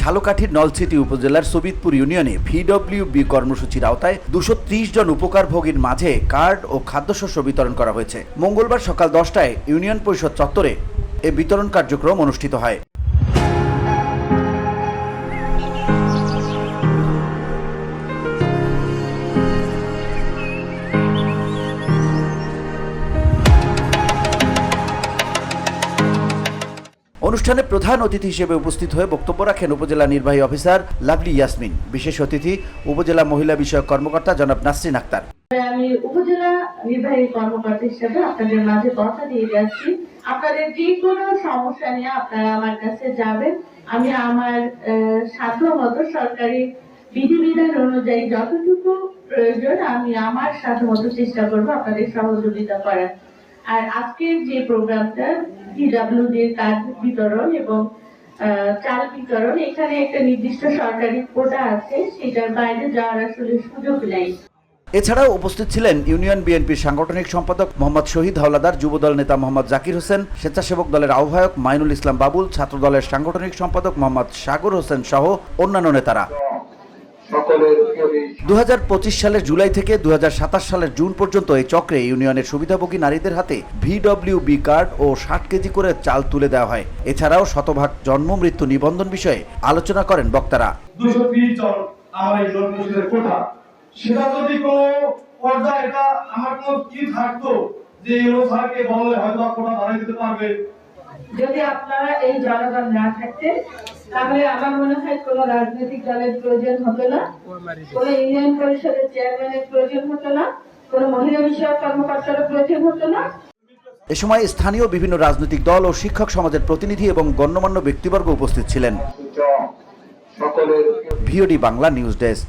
ঝালকাঠির নলছিটি উপজেলার সবিতপুর ইউনিয়নে ভিডব্লিউবি কর্মসূচির আওতায় দুশো জন উপকারভোগীর মাঝে কার্ড ও খাদ্যশস্য বিতরণ করা হয়েছে। মঙ্গলবার সকাল দশটায় ইউনিয়ন পরিষদ চত্বরে এ বিতরণ কার্যক্রম অনুষ্ঠিত হয়। অনুষ্ঠানে প্রধান অতিথি হিসেবে উপস্থিত হয়ে বক্তব্য রাখেন উপজেলা নির্বাহী অফিসার লাভলি ইয়াসমিন। বিশেষ অতিথি, উপজেলা মহিলা বিষয়ক কর্মকর্তা জনাব নাসরিন আক্তার। আমি উপজেলা নির্বাহী কর্মকর্তা হিসেবে আপনাদের মাঝে কথা দিয়ে যাচ্ছি। আপনাদের যে কোনো সমস্যা নিয়ে আপনারা আমার কাছে যাবেন। আমি আমার সরকারি বিধিবিধান অনুযায়ী যতটুকু প্রয়োজন, আমি আমার চেষ্টা করব আপনাদের সহযোগিতা করার। আর আজকের যে প্রোগ্রামটা ডিডাব্লিউডি কার্ড বিতরণ এবং চাল বিতরণ, এখানে একটা নির্দিষ্ট সরকারি কোটা আছে, সেটার বাইরে যাওয়ার আসলে সুযোগ নেই। এছাড়াও উপস্থিত ছিলেন ইউনিয়ন বিএনপির সাংগঠনিক সম্পাদক মোহাম্মদ শহীদ হাওলাদার, যুবদল নেতা মোহাম্মদ জাকির হোসেন, স্বেচ্ছাসেবক দলের আহ্বায়ক মাইনুল ইসলাম বাবুল ছাত্র দলের সাংগঠনিক সম্পাদক মোহাম্মদ সাগর হোসেন সহ অন্যান্য নেতারা। দু হাজার পঁচিশ সালের জুলাই থেকে দু হাজার সাতাশ সালের জুন পর্যন্ত এই চক্রে ইউনিয়নের সুবিধাভোগী নারীদের হাতে ভিডব্লিউবি কার্ড ও ষাট কেজি করে চাল তুলে দেওয়া হয়। এছাড়াও শতভাগ জন্ম মৃত্যু নিবন্ধন বিষয়ে আলোচনা করেন বক্তারা। সেটা যদি কোনো পর্যায়ে এটা আমার কোনো কি থাকতো যে এলো স্যারকে বললে হয়তো কোটা বাড়াই দিতে পারবে। যদি আপনারা এই জনগণ না থাকতেন তাহলে আমার মনে হয় কোনো রাজনৈতিক দলের প্রয়োজন হতো না কোনো ইউনিয়ন পরিষদের চেয়ারম্যানের প্রয়োজন হতো না কোনো মহিলা বিষয়ক কর্মকর্তারও প্রয়োজন হতো না। এ সময় স্থানীয় বিভিন্ন রাজনৈতিক দল ও শিক্ষক সমাজের প্রতিনিধি এবং গণ্যমান্য ব্যক্তিবর্গ উপস্থিত ছিলেন। VOD Bangla news desk.